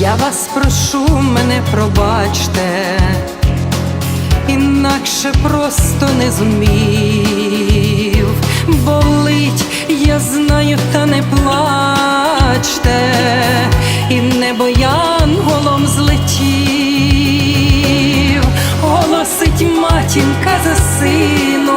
Я вас прошу, мене пробачте, інакше просто не зумів, болить, я знаю, та не плачте, і небо янголом злетів, голосить матінка за сина.